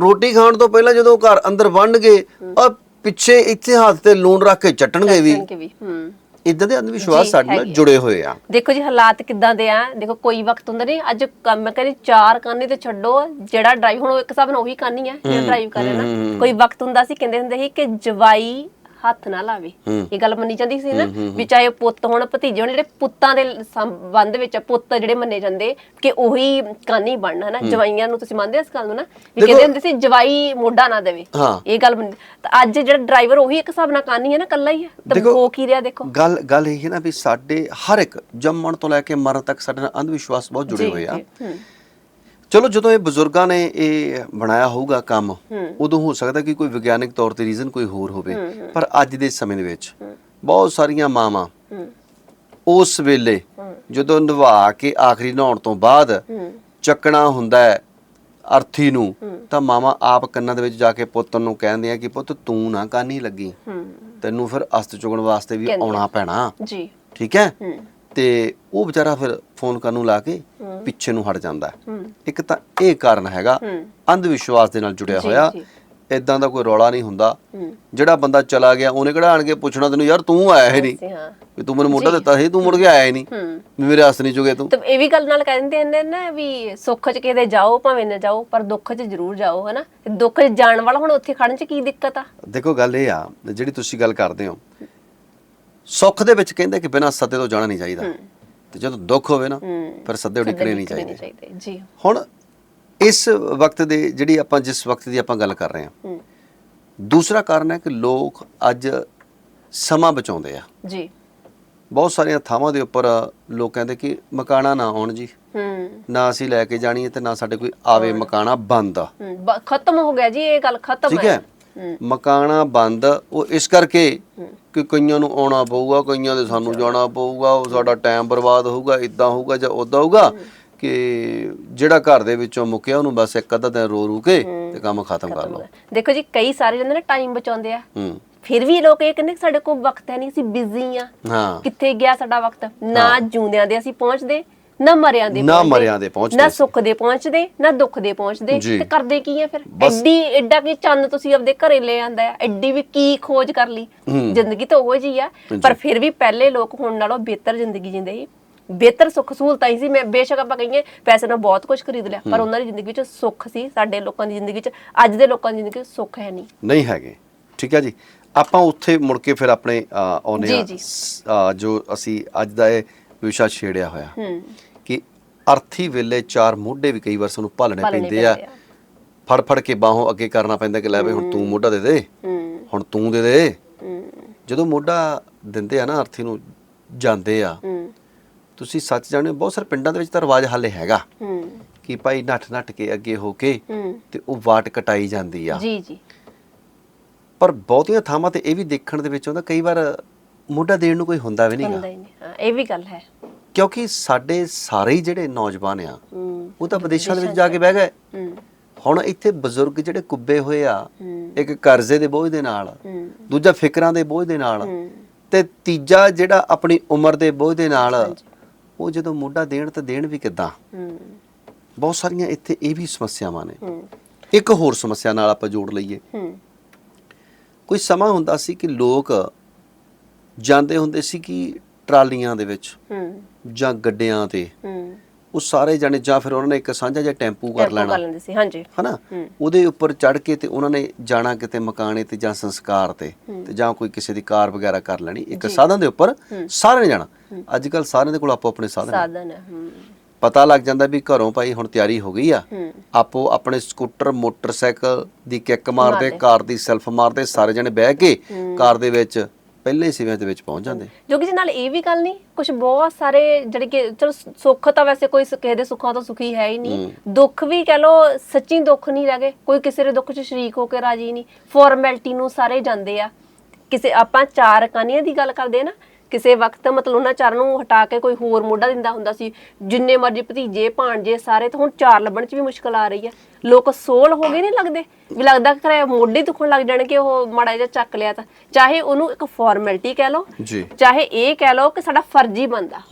ਰੋਟੀ ਖਾਣ ਤੋਂ ਪਹਿਲਾਂ ਜਦੋਂ ਘਰ ਅੰਦਰ ਵੰਡਗੇ ਆ ਪਿੱਛੇ ਇੱਥੇ ਹੱਥ ਤੇ ਲੂਣ ਰੱਖ ਕੇ ਚੱਟਣਗੇ ਵੀ। ਕਿ ਵੀ ਹੂੰ। ਇਦਾਂ ਦੇ ਅੰਧ ਵਿਸ਼ਵਾਸ ਜੀ, ਸਾਡੇ ਨਾਲ ਹੈਗੇ ਆ। ਜੁੜੇ ਹੋਏ ਆ। ਦੇਖੋ ਜੀ ਹਾਲਾਤ ਕਿੱਦਾਂ ਦੇ ਆ? ਦੇਖੋ ਕੋਈ ਵਕਤ ਹੁੰਦਾ ਨਹੀਂ। ਅੱਜ ਕੰਮ ਮੈਂ ਕਹਿੰਦੀ ਚਾਰ ਕਾਨੀ ਤੇ ਛੱਡੋ। ਜਿਹੜਾ ਡਰਾਈਵ ਹੁਣ ਉਹ ਇੱਕ ਹਿਸਾਬ ਨਾਲ ਉਹੀ ਕਾਨੀ ਆ ਜਿਹੜਾ ਡਰਾਈਵ ਕਰ ਰਿਹਾ ਨਾ। ਕੋਈ ਵਕਤ ਹੁੰਦਾ ਸੀ ਕਹਿੰਦੇ ਹੁੰਦੇ ਸੀ ਕਿ ਜਵਾਈ ਹੱਥ ਨਾ ਲਾਵੇ। ਇਹ ਗੱਲ ਮੰਨੀ ਜਾਂਦੀ ਸੀ ਨਾ ਵੀ ਚਾਹੇ ਪੁੱਤ ਹੋਣ ਭਤੀਜੇ ਹੋਣ ਜਿਹੜੇ ਪੁੱਤਾਂ ਦੇ ਸੰਬੰਧ ਵਿੱਚ ਪੁੱਤ ਜਿਹੜੇ ਮੰਨੇ ਜਾਂਦੇ ਕਿ ਉਹੀ ਕਾਨੀ ਬਣਨਾ ਨਾ ਜਵਾਈਆਂ ਨੂੰ ਤੁਸੀਂ ਮੰਨਦੇ ਇਸ ਗੱਲ ਨੂੰ ਨਾ? ਵੀ ਕਹਿੰਦੇ ਹੁੰਦੇ ਸੀ ਜਵਾਈ ਮੋਢਾ ਨਾ ਦੇਵੇ। ਇਹ ਗੱਲ ਤਾਂ ਅੱਜ ਜਿਹੜਾ ਡਰਾਈਵਰ ਉਹੀ ਇੱਕ ਹਿਸਾਬ ਨਾਲ ਕਾਨੀ ਹੈ ਨਾ ਕੱਲਾ ਹੀ ਹੈ। ਤਾਂ ਹੋ ਕੀ ਰਿਹਾ ਦੇਖੋ। ਗੱਲ ਗੱਲ ਇਹ ਹੈ ਨਾ ਵੀ ਸਾਡੇ ਹਰ ਇੱਕ ਜੰਮਣ ਤੋਂ ਲੈ ਕੇ ਮਰਨ ਤੱਕ ਸਾਡੇ ਨਾਲ ਅੰਧ ਵਿਸ਼ਵਾਸ ਬਹੁਤ ਜੁੜੇ ਹੋਏ ਆ। ਚਲੋ ਜਦੋਂ ਇਹ ਬਜ਼ੁਰਗਾਂ ਨੇ ਇਹ ਬਣਾਇਆ ਹੋਊਗਾ ਕੰਮ ਉਦੋਂ ਹੋ ਸਕਦਾ ਕਿ ਕੋਈ ਵਿਗਿਆਨਿਕ ਤੌਰ ਤੇ ਰੀਜ਼ਨ ਕੋਈ ਹੋਰ ਹੋਵੇ। ਪਰ ਅੱਜ ਦੇ ਸਮੇਂ ਦੇ ਵਿੱਚ ਬਹੁਤ ਸਾਰੀਆਂ ਮਾਵਾਂ ਉਸ ਵੇਲੇ ਜਦੋਂ ਨਵਾ ਕੇ ਆਖਰੀ ਨਹਾਉਣ ਤੋਂ ਬਾਅਦ ਚੱਕਣਾ ਹੁੰਦਾ ਹੈ ਅਰਥੀ ਨੂੰ ਤਾਂ ਮਾਵਾਂ ਆਪ ਕੰਨਾਂ ਦੇ ਵਿੱਚ ਜਾ ਕੇ ਪੁੱਤ ਨੂੰ ਕਹਿੰਦੀਆਂ ਕਿ ਪੁੱਤ ਤੂੰ ਨਾ ਕਾਨੀ ਲੱਗੀ। ਤੈਨੂੰ ਫਿਰ ਅਸਤ ਚੁਗਣ ਵਾਸਤੇ ਵੀ। ਆਉਣਾ ਪੈਣਾ। ਜੀ। ਠੀਕ ਹੂੰ। ਤੇ ਉਹ ਵਿਚਾਰਾ ਫਿਰ ਫੋਨ ਕਰਨ ਨੂੰ ਲਾ ਕੇ ਪਿੱਛੇ ਨੂੰ ਹਟ ਜਾਂਦਾ ਇੱਕ ਤਾਂ ਇਹ ਕਾਰਨ ਹੈਗਾ ਅੰਧ ਵਿਸ਼ਵਾਸ ਦੇ ਨਾਲ ਜੁੜਿਆ ਹੋਇਆ। ਇਦਾਂ ਦਾ ਕੋਈ ਰੌਲਾ ਨਹੀਂ ਹੁੰਦਾ। ਜਿਹੜਾ ਬੰਦਾ ਚਲਾ ਗਿਆ ਉਹਨੇ ਕਿਹੜਾ ਆਣ ਕੇ ਪੁੱਛਣਾ ਤੈਨੂੰ ਯਾਰ ਤੂੰ ਆਇਆ ਹੀ ਨਹੀਂ। ਵੀ ਤੂੰ ਮੈਨੂੰ ਮੋਢਾ ਦਿੱਤਾ ਸੀ ਤੂੰ ਮੁੜ ਕੇ ਆਇਆ ਹੀ ਨਹੀਂ। ਮੇਰੇ ਹੱਥ ਨਹੀਂ ਚੁਗੇ ਤੂੰ। ਤਾਂ ਇਹ ਵੀ ਗੱਲ ਨਾਲ ਕਹਿ ਦਿੰਦੇ ਨੇ ਨਾ ਵੀ ਸੁੱਖ ਚ ਕਿਤੇ ਜਾਓ ਭਾਵੇਂ ਨਾ ਜਾਓ ਪਰ ਦੁੱਖ ਚ ਜ਼ਰੂਰ ਜਾਓ ਹਨਾ? ਤੇ ਦੁੱਖ ਚ ਜਾਣ ਵਾਲਾ ਹੁਣ ਉੱਥੇ ਖੜਨ ਚ ਕੀ ਦਿੱਕਤ ਆ? ਦੇਖੋ ਗੱਲ ਇਹ ਆ ਜਿਹੜੀ ਤੁਸੀਂ ਗੱਲ ਕਰਦੇ ਹੋ ਸੁੱਖ ਦੇ ਵਿੱਚ ਕਹਿੰਦੇ ਕਿ ਬਿਨਾਂ ਸੱਦੇ ਤੋਂ ਜਾਣਾ ਨਹੀਂ ਚਾਹੀਦਾ। ਤੇ ਜਦੋਂ ਦੁੱਖ ਹੋਵੇ ਨਾ ਫਿਰ ਸੱਦੇ ਉਡੀਕਣੇ ਨਹੀਂ ਚਾਹੀਦੇ। ਜੀ। ਹੁਣ ਇਸ ਵਕਤ ਦੇ ਜਿਹੜੀ ਆਪਾਂ ਜਿਸ ਵਕਤ ਦੀ ਆਪਾਂ ਗੱਲ ਕਰ ਰਹੇ ਹਾਂ ਦੂਸਰਾ ਕਾਰਨ ਹੈ ਕਿ ਲੋਕ ਅੱਜ ਸਮਾਂ ਬਚਾਉਂਦੇ ਆ। ਜੀ। ਬਹੁਤ ਸਾਰੀਆਂ ਥਾਵਾਂ ਦੇ ਉੱਪਰ ਲੋਕ ਕਹਿੰਦੇ ਕਿ ਮਕਾਨਾ ਨਾ ਆਉਣ ਜੀ। ਹੂੰ। ਨਾ ਅਸੀਂ ਲੈ ਕੇ ਜਾਣੀ ਤੇ ਨਾ ਸਾਡੇ ਕੋਈ ਆਵੇ ਮਕਾਨਾ ਬੰਦ ਆ। ਖਤਮ ਹੋ ਗਿਆ ਜੀ ਇਹ ਗੱਲ ਖਤਮ ਠੀਕ ਹੂੰ। ਮਕਾਨਾ ਬੰਦ ਉਹ ਇਸ ਕਰਕੇ ਕਿ ਕਈਆਂ ਨੂੰ ਆਉਣਾ ਪਊਗਾ ਕਈਆਂ ਦੇ ਸਾਨੂੰ ਜਾਣਾ ਪਊਗਾ ਉਹ ਸਾਡਾ ਟਾਈਮ ਬਰਬਾਦ ਹੋਊਗਾ ਇਦਾਂ ਹੋਊਗਾ ਜਾਂ ਉਦਾਂ ਹੋਊਗਾ ਕਿ ਜਿਹੜਾ ਘਰ ਦੇ ਵਿੱਚੋਂ ਮੁੱਕਿਆ ਉਹਨੂੰ ਬਸ ਇੱਕ ਅੱਧਾ ਦਿਨ ਰੋ ਰੂ ਕੇ ਤੇ ਕੰਮ ਖਤਮ ਕਰ ਲਓ। ਦੇਖੋ ਜੀ ਕਈ ਸਾਰੇ ਜਾਂਦੇ ਨੇ ਟਾਈਮ ਬਚਾਉਂਦੇ ਆ। ਫਿਰ ਵੀ ਲੋਕ ਇਹ ਕਹਿੰਦੇ ਸਾਡੇ ਕੋਲ ਵਕਤ ਹੈ ਨਹੀਂ ਅਸੀਂ ਬਿਜ਼ੀ ਆ। ਕਿੱਥੇ ਗਿਆ ਸਾਡਾ ਵਕਤ? ਨਾ ਜੂੰਦਿਆਂ ਦੇ ਅਸੀਂ ਪਹੁੰਚਦੇ ਨਾ ਮਰਿਆਂ ਦੇ ਨਾ ਮਰਿਆਂ ਦੇ ਪਹੁੰਚਦੇ। ਨਾ ਸੁੱਖ ਦੇ ਪਹੁੰਚਦੇ ਨਾ ਦੁੱਖ ਦੇ ਪਹੁੰਚਦੇ। ਤੇ ਕਰਦੇ ਕੀ ਆ ਫਿਰ? ਐਡੀ ਐਡਾ ਕੀ ਚੰਨ ਤੁਸੀਂ ਆਪਦੇ ਘਰੇ ਲੈ ਆਂਦਾ ਐਡੀ ਵੀ ਕੀ ਖੋਜ ਕਰ ਲਈ। ਜ਼ਿੰਦਗੀ ਤਾਂ ਉਹੋ ਜੀ ਆ ਪਰ ਫਿਰ ਵੀ ਪਹਿਲੇ ਲੋਕ ਹੁਣ ਨਾਲੋਂ ਬਿਹਤਰ ਜ਼ਿੰਦਗੀ ਜਿੰਦੇ ਸੀ। ਬਿਹਤਰ ਸੁੱਖ ਸਹੂਲਤਾਂ ਹੀ ਸੀ। ਮੈਂ ਬੇਸ਼ੱਕ ਆਪਾਂ ਕਹੀਏ ਪੈਸੇ ਨਾਲ ਬਹੁਤ ਕੁਝ ਖਰੀਦ ਲਿਆ ਪਰ ਉਹਨਾਂ ਦੀ ਜ਼ਿੰਦਗੀ ਵਿੱਚ ਸੁੱਖ ਸੀ। ਸਾਡੇ ਲੋਕਾਂ ਦੀ ਜ਼ਿੰਦਗੀ ਵਿੱਚ ਅੱਜ ਦੇ ਲੋਕਾਂ ਦੀ ਜ਼ਿੰਦਗੀ ਵਿੱਚ ਸੁੱਖ ਹੈ ਨਹੀਂ। ਨਹੀਂ ਹੈਗੇ। ਠੀਕ ਹੈ ਜੀ? ਆਪਾਂ ਉੱਥੇ ਮੁੜ ਕੇ ਫਿਰ ਆਪਣੇ ਜੀ, ਆ ਜੋ ਅਸੀਂ ਅੱਜ ਦਾ ਇਹ ਵਿਸ਼ਾ ਛੇੜਿਆ ਹੋਇਆ। ਹੂੰ। ਕਿ ਅਰਥੀ ਵੇਲੇ ਚਾਰ ਮੋਢੇ ਵੀ ਕਈ ਵਾਰ ਸਾਨੂੰ ਭਾਲਣੇ ਪੈਂਦੇ ਆ। ਫੜ ਫੜ ਕੇ ਬਾਹੋਂ ਅੱਗੇ ਕਰਨਾ ਪੈਂਦਾ ਕਿ ਲੈ ਬਈ ਹੁਣ ਤੂੰ ਮੋਢਾ ਦੇ ਦੇ। ਹੁਣ ਤੂੰ ਦੇ ਦੇ। ਜਦੋਂ ਮੋਢਾ ਦਿੰਦੇ ਆ ਨਾ ਅਰਥੀ ਨੂੰ ਜਾਂਦੇ ਆ। ਤੁਸੀਂ ਸੱਚ ਜਾਣਦੇ ਬਹੁਤ ਸਾਰੇ ਪਿੰਡਾਂ ਦੇ ਵਿੱਚ ਤਾਂ ਰਿਵਾਜ ਹਾਲੇ ਹੈਗਾ। ਕਿ ਭਾਈ ਨੱਠ ਨੱਠ ਕੇ ਅੱਗੇ ਹੋ ਕੇ ਤੇ ਉਹ ਵਾਟ ਕਟਾਈ ਜਾਂਦੀ ਆ। ਜੀ ਜੀ। ਪਰ ਬਹੁਤੀਆਂ ਥਾਵਾਂ ਤੇ ਇਹ ਵੀ ਦੇਖਣ ਦੇ ਵਿੱਚ ਆਉਂਦਾ ਕਈ ਵਾਰ ਮੋਢਾ ਦੇਣ ਨੂੰ ਕੋਈ ਹੁੰਦਾ ਵੀ ਹੁੰਦਾ ਨਹੀਂਗਾ ਹੀ ਨਹੀਂ ਹਾਂ ਇਹ ਵੀ ਗੱਲ ਹੈ। ਕਿਉਂਕਿ ਸਾਡੇ ਸਾਰੇ ਹੀ ਜਿਹੜੇ ਨੌਜਵਾਨ ਆ ਉਹ ਤਾਂ ਵਿਦੇਸ਼ਾਂ ਦੇ ਵਿੱਚ ਜਾ ਕੇ ਬਹਿ ਗਏ। ਹੁਣ ਇੱਥੇ ਬਜ਼ੁਰਗ ਜਿਹੜੇ ਕੁੱਬੇ ਹੋਏ ਆ ਇੱਕ ਕਰਜ਼ੇ ਦੇ ਬੋਝ ਦੇ ਨਾਲ ਦੂਜਾ ਫਿਕਰਾਂ ਦੇ ਬੋਝ ਦੇ ਨਾਲ ਤੇ ਤੀਜਾ ਜਿਹੜਾ ਆਪਣੀ ਉਮਰ ਦੇ ਬੋਝ ਦੇ ਨਾਲ। ਉਹ ਜਦੋਂ ਮੋਢਾ ਦੇਣ ਤਾਂ ਦੇਣ ਵੀ ਕਿੱਦਾਂ? ਬਹੁਤ ਸਾਰੀਆਂ ਇੱਥੇ ਇਹ ਵੀ ਸਮੱਸਿਆਵਾਂ ਨੇ। ਇੱਕ ਹੋਰ ਸਮੱਸਿਆ ਨਾਲ ਆਪਾਂ ਜੋੜ ਲਈਏ। ਕੋਈ ਸਮਾਂ ਹੁੰਦਾ ਸੀ ਕਿ ਲੋਕ ਜਾਂਦੇ ਹੁੰਦੇ ਸੀ ਕਿ ਟਰਾਲੀਆਂ ਦੇ ਵਿੱਚ ਹੂੰ। ਜਾਂ ਗੱਡਿਆਂ ਤੇ। ਹੂੰ। ਉਹ ਸਾਰੇ ਜਾਣੇ ਜਾਂ ਫਿਰ ਉਹਨਾਂ ਨੇ ਇੱਕ ਸਾਂਝਾ ਜਿਹਾ ਟੈਂਪੂ ਕਰ ਲੈਣਾ। ਕਰ ਲੈਂਦੇ ਸੀ ਹਾਂਜੀ। ਹਨਾ? ਹੂੰ। ਉਹਦੇ ਉੱਪਰ ਚੜ ਕੇ ਤੇ ਉਹਨਾਂ ਨੇ ਜਾਣਾ ਕਿਤੇ ਮਕਾਨੇ ਤੇ ਜਾਂ ਸੰਸਕਾਰ ਤੇ। ਤੇ ਜਾਂ ਕੋਈ ਕਿਸੇ ਦੀ ਕਾਰ ਵਗੈਰਾ ਕਰ ਲੈਣੀ। ਇੱਕ ਸਾਧਨ ਦੇ ਉੱਪਰ ਸਾਰਿਆਂ ਨੇ ਜਾਣਾ। ਅੱਜ ਕੱਲ ਸਾਰਿਆਂ ਦੇ ਕੋਲ ਆਪੋ ਆਪਣੇ ਸਾਧਨ। ਸਾਧਨ ਹੈ ਹੂੰ। ਪਤਾ ਲੱਗ ਜਾਂਦਾ ਵੀ ਘਰੋਂ ਭਾਈ ਹੁਣ ਤਿਆਰੀ ਹੋ ਗਈ ਆ। ਹੂੰ। ਆਪੋ ਆਪਣੇ ਸਕੂਟਰ ਮੋਟਰਸਾਈਕਲ ਦੀ ਕਿੱਕ ਮਾਰਦੇ। ਕਾਰ ਦੀ ਸੈਲਫ ਮਾਰਦੇ ਸਾਰੇ ਜਣੇ ਬਹਿ ਕੇ ਕਾਰ ਦੇ ਵਿੱਚ ਪਹਿਲੇ ਸਿਵਿਆਂ ਦੇ ਵਿੱਚ ਪਹੁੰਚ ਜਾਂਦੇ। ਜੋ ਕਿ ਨਾਲ ਇਹ ਵੀ ਗੱਲ ਨਹੀਂ ਕੁਝ ਬਹੁਤ ਸਾਰੇ ਜਿਹੜੇ ਕਿ ਚਲੋ ਸੁੱਖ ਤਾਂ ਵੈਸੇ ਕੋਈ ਕਿਸੇ ਦੇ ਸੁੱਖਾਂ ਤੋਂ ਸੁਖੀ ਹੈ ਹੀ ਨਹੀਂ। ਦੁੱਖ ਵੀ ਕਹ ਲੋ ਸੱਚੀ ਦੁੱਖ ਨਹੀਂ ਰਹਿ ਗਏ। ਕੋਈ ਕਿਸੇ ਦੇ ਦੁੱਖ 'ਚ ਸ਼ਰੀਕ ਹੋ ਕੇ ਰਾਜੀ ਨਹੀਂ। ਫਾਰਮੈਲਿਟੀ ਨੂੰ ਸਾਰੇ ਜਾਂਦੇ ਆ। ਕਿਸੇ ਆਪਾਂ ਚਾਰ ਕਾਨੀਆਂ ਦੀ ਗੱਲ ਕਰਦੇ ਨਾ ਕਿਸੇ ਵਕਤ ਮਤਲਬ ਉਹਨਾਂ ਚਾਰ ਨੂੰ ਹਟਾ ਕੇ ਕੋਈ ਹੋਰ ਮੋਢਾ ਦਿੰਦਾ ਹੁੰਦਾ ਸੀ। ਜਿੰਨੇ ਮਰਜ਼ੀ ਭਤੀਜੇ ਭਾਣਜੇ ਸਾਰੇ ਤਾਂ ਹੁਣ ਚਾਰ ਲੱਭਣ 'ਚ ਵੀ ਮੁਸ਼ਕਲ ਆ ਰਹੀ ਆ। ਲੋਕ ਸੋਲ ਹੋ ਗਏ ਨਹੀਂ ਲੱਗਦੇ। ਵੀ ਲੱਗਦਾ ਕਿ ਮੋਢੇ ਦੁਖਣ ਲੱਗ ਜਾਣ ਕਿ ਉਹ ਮਾੜਾ ਜਿਹਾ ਚੱਕ ਲਿਆ ਤਾਂ। ਚਾਹੇ ਉਹਨੂੰ ਇੱਕ ਫਾਰਮੈਲਿਟੀ ਕਹਿ ਲਓ ਚਾਹੇ ਇਹ ਕਹਿ ਲਓ ਕਿ ਸਾਡਾ ਫਰਜ਼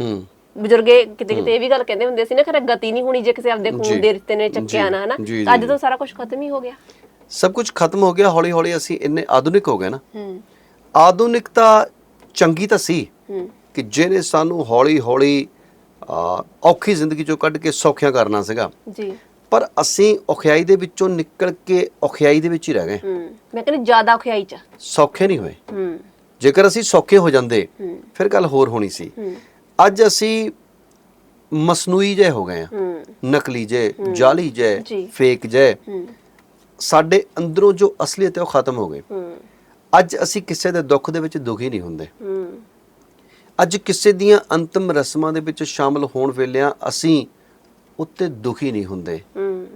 ਹੂੰ ਬਜ਼ੁਰਗੇ ਕਿਤੇ ਕਿਤੇ ਇਹ ਵੀ ਗੱਲ ਕਹਿੰਦੇ ਹੁੰਦੇ ਸੀ ਨਾ ਕਿ ਗਤੀ ਨਹੀਂ ਹੋਣੀ ਜੇ ਕਿਸੇ ਆਪਦੇ। ਖੂਨ ਦੇ ਰਿਸ਼ਤੇ ਨੇ ਚੱਕਿਆ ਨਾ ਹਨਾ। ਅੱਜ। ਤਾਂ ਸਾਰਾ ਕੁਝ ਖਤਮ ਹੀ ਹੋ ਗਿਆ। ਸਭ ਕੁਝ ਖਤਮ ਹੋ ਗਿਆ ਹੌਲੀ ਹੌਲੀ ਅਸੀਂ ਇੰਨੇ ਆਧੁਨਿਕ ਹੋ ਗਏ ਨਾ। ਹੂੰ। ਆਧੁਨਿਕਤਾ ਚੰਗੀ ਤਾਂ ਸੀ ਕਿ ਜਿਹਨੇ ਸਾਨੂੰ ਹੌਲੀ ਹੌਲੀ ਔਖੀ ਜ਼ਿੰਦਗੀ ਚੋਂ ਕੱਢ ਕੇ ਸੌਖਿਆਂ ਕਰਨਾ ਸੀਗਾ। ਜੀ। ਪਰ ਅਸੀਂ ਔਖਿਆਈ ਦੇ ਵਿੱਚੋਂ ਨਿਕਲ ਕੇ ਔਖਿਆਈ ਦੇ ਵਿੱਚ ਹੀ ਰਹਿ ਗਏ। ਹੂੰ ਮੈਂ ਕਹਿੰਦੀ ਜ਼ਿਆਦਾ ਖਿਆਈ ਚ। ਸੌਖੇ ਨਹੀਂ ਹੋਏ। ਹੂੰ। ਜੇਕਰ ਅਸੀਂ ਸੌਖੇ ਹੋ ਜਾਂਦੇ ਫਿਰ ਗੱਲ ਹੋਰ ਹੋਣੀ ਸੀ। ਹੂੰ। ਅੱਜ ਅਸੀਂ ਮਸਨੂਈ ਜੇ ਹੋ ਗਏ ਆ ਹੂੰ। ਨਕਲੀ ਜੇ ਜਾਲੀ ਜੇ। ਫੇਕ ਜੇ ਸਾਡੇ ਅੰਦਰੋਂ ਜੋ ਅਸਲੀਅਤ ਹੈ ਉਹ ਖਤਮ ਹੋ ਗਈ। ਹੂੰ। ਅੱਜ ਅਸੀਂ ਕਿਸੇ ਦੇ ਦੁੱਖ ਦੇ ਵਿੱਚ ਦੁਖੀ ਨਹੀਂ ਹੁੰਦੇ। ਹੂੰ। ਅੱਜ ਕਿਸੇ ਦੀਆਂ ਅੰਤਮ ਰਸਮਾਂ ਦੇ ਵਿੱਚ ਸ਼ਾਮਲ ਹੋਣ ਵੇਲਿਆਂ ਅਸੀਂ ਉੱਤੇ ਦੁਖੀ ਨਹੀਂ ਹੁੰਦੇ। ਹੂੰ।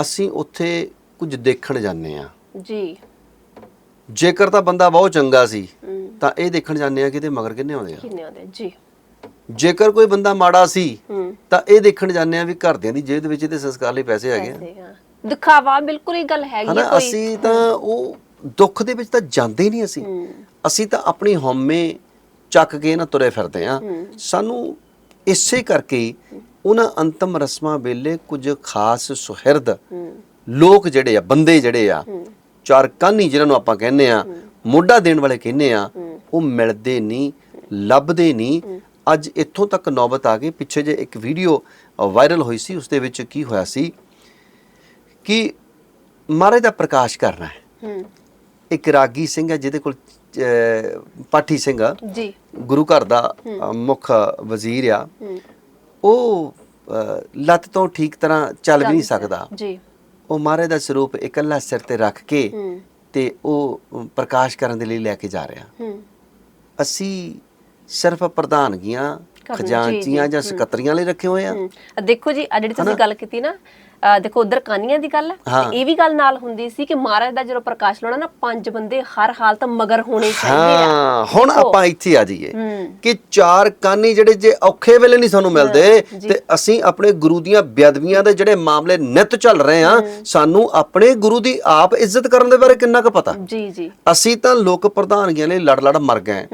ਅਸੀਂ ਉੱਥੇ ਕੁਝ ਦੇਖਣ ਜਾਂਦੇ ਆ ਜੀ। ਜੇਕਰ ਤਾਂ ਬੰਦਾ ਬਹੁਤ ਚੰਗਾ ਸੀ ਹੂੰ। ਤਾਂ ਇਹ ਦੇਖਣ ਜਾਂਦੇ ਆ ਕਿ ਇਹਦੇ ਮਗਰ ਕਿੰਨੇ ਆਉਂਦੇ ਆ। ਕਿੰਨੇ ਆਉਂਦੇ ਜੀ। ਜੇਕਰ ਕੋਈ ਬੰਦਾ ਮਾੜਾ ਸੀ ਹੂੰ। ਤਾਂ ਇਹ ਦੇਖਣ ਜਾਂਦੇ ਆ ਵੀ ਘਰਦਿਆਂ ਦੀ ਜੇਬ ਦੇ ਵਿੱਚ ਇਹਦੇ ਸੰਸਕਾਰ ਲਈ ਪੈਸੇ ਹੈਗੇ ਆ। ਪੈਸੇ, ਹਾਂ। ਦਿਖਾਵਾ ਬਿਲਕੁਲ ਇਹ ਗੱਲ ਹੈਗੀ ਹੈ ਹਨਾ ਕੋਈ। ਅਸੀਂ ਤਾਂ ਉਹ ਦੁੱਖ ਦੇ ਵਿੱਚ ਤਾਂ ਜਾਂਦੇ ਹੀ ਨਹੀਂ ਅਸੀਂ। ਹੂੰ। ਅਸੀਂ ਤਾਂ ਆਪਣੀ ਹਉਮੈ ਚੱਕ ਕੇ ਨਾ ਤੁਰੇ ਫਿਰਦੇ ਆ ਹੂੰ। ਸਾਨੂੰ ਇਸੇ ਕਰਕੇ ਹੀ ਉਹਨਾਂ ਅੰਤਮ ਰਸਮਾਂ ਵੇਲੇ ਕੁਝ ਖਾਸ ਸੁਹਿਰਦ ਲੋਕ ਜਿਹੜੇ ਆ ਬੰਦੇ ਜਿਹੜੇ ਆ ਚਾਰ ਕਾਨੀ ਜਿਹਨਾਂ ਨੂੰ ਆਪਾਂ ਕਹਿੰਦੇ ਆ ਮੋਢਾ ਦੇਣ ਵਾਲੇ ਕਹਿੰਦੇ ਆ। ਉਹ ਮਿਲਦੇ ਨਹੀਂ ਲੱਭਦੇ ਨਹੀਂ। ਅੱਜ ਇੱਥੋਂ ਤੱਕ ਨੌਬਤ ਆ ਗਈ। ਪਿੱਛੇ ਜੇ ਇੱਕ ਵੀਡੀਓ ਵਾਇਰਲ ਹੋਈ ਸੀ ਉਸ ਦੇ ਵਿੱਚ ਕੀ ਹੋਇਆ ਸੀ ਕਿ ਮਹਾਰਾਜ ਦਾ ਪ੍ਰਕਾਸ਼ ਕਰਨਾ ਹੈ। ਇੱਕ ਰਾਗੀ ਸਿੰਘ ਹੈ ਜਿਹਦੇ ਕੋਲ ਪਾਠੀ ਸਿੰਘ ਆ। ਜੀ। ਗੁਰੂ ਘਰ ਦਾ ਮੁੱਖ ਵਜ਼ੀਰ ਆ। ਉਹ ਲੱਤ ਤੋਂ ਠੀਕ ਤਰ੍ਹਾਂ ਚੱਲ ਵੀ ਨਹੀਂ ਸਕਦਾ। ਜੀ। ਉਹ ਮਹਾਰਾਜ ਦਾ ਸਰੂਪ ਇਕੱਲਾ ਸਿਰ ਤੇ ਰੱਖ ਕੇ ਤੇ ਉਹ ਪ੍ਰਕਾਸ਼ ਕਰਨ ਦੇ ਲਈ ਲੈ ਕੇ ਜਾ ਰਿਹਾ। ਹੂੰ। ਅਸੀਂ ਸਿਰਫ ਪ੍ਰਧਾਨਗੀਆਂ ਖਜ਼ਾਨਚੀਆਂ ਜੀ। ਸਕੱਤਰੀਆਂ ਲਈ ਰੱਖੇ ਹੋਏ ਆ। ਦੇਖੋ ਜੀ ਆ ਜਿਹੜੀ ਤੁਸੀਂ ਗੱਲ ਕੀਤੀ ਨਾ ਦੇਖੋ ਉਧਰ ਕਾਨੀਆਂ ਦੀ ਗੱਲ ਹੈ ਇਹ ਵੀ ਗੱਲ ਨਾਲ ਹੁੰਦੀ ਸੀ ਕਿ ਮਹਾਰਾਜ ਦਾ ਜਦੋਂ ਪ੍ਰਕਾਸ਼ ਲਾਉਣਾ ਨਾ ਪੰਜ ਬੰਦੇ ਹਰ ਹਾਲਤ ਮਗਰ ਹੋਣੇ ਚਾਹੀਦੇ ਆ। ਹੁਣ ਆਪਾਂ ਇੱਥੇ ਆ ਜਾਈਏ ਕਿ ਚਾਰ ਕਾਨੀ ਜਿਹੜੇ ਜੇ ਔਖੇ ਵੇਲੇ ਨਹੀਂ ਸਾਨੂੰ ਮਿਲਦੇ। ਤੇ ਅਸੀਂ ਆਪਣੇ ਗੁਰੂ ਦੀਆਂ ਬੇਅਦਬੀਆਂ ਦੇ ਜਿਹੜੇ ਮਾਮਲੇ ਨਿਤ ਚੱਲ ਰਹੇ ਆ ਸਾਨੂੰ ਆਪਣੇ ਗੁਰੂ ਦੀ ਆਪ ਇੱਜ਼ਤ ਕਰਨ ਦੇ ਬਾਰੇ ਕਿੰਨਾ ਕੁ ਪਤਾ? ਜੀ ਜੀ। ਅਸੀਂ ਤਾਂ ਲੋਕ ਪ੍ਰਧਾਨਗੀਆਂ ਲਈ ਲੜ ਲੜ ਮਰ ਗਏ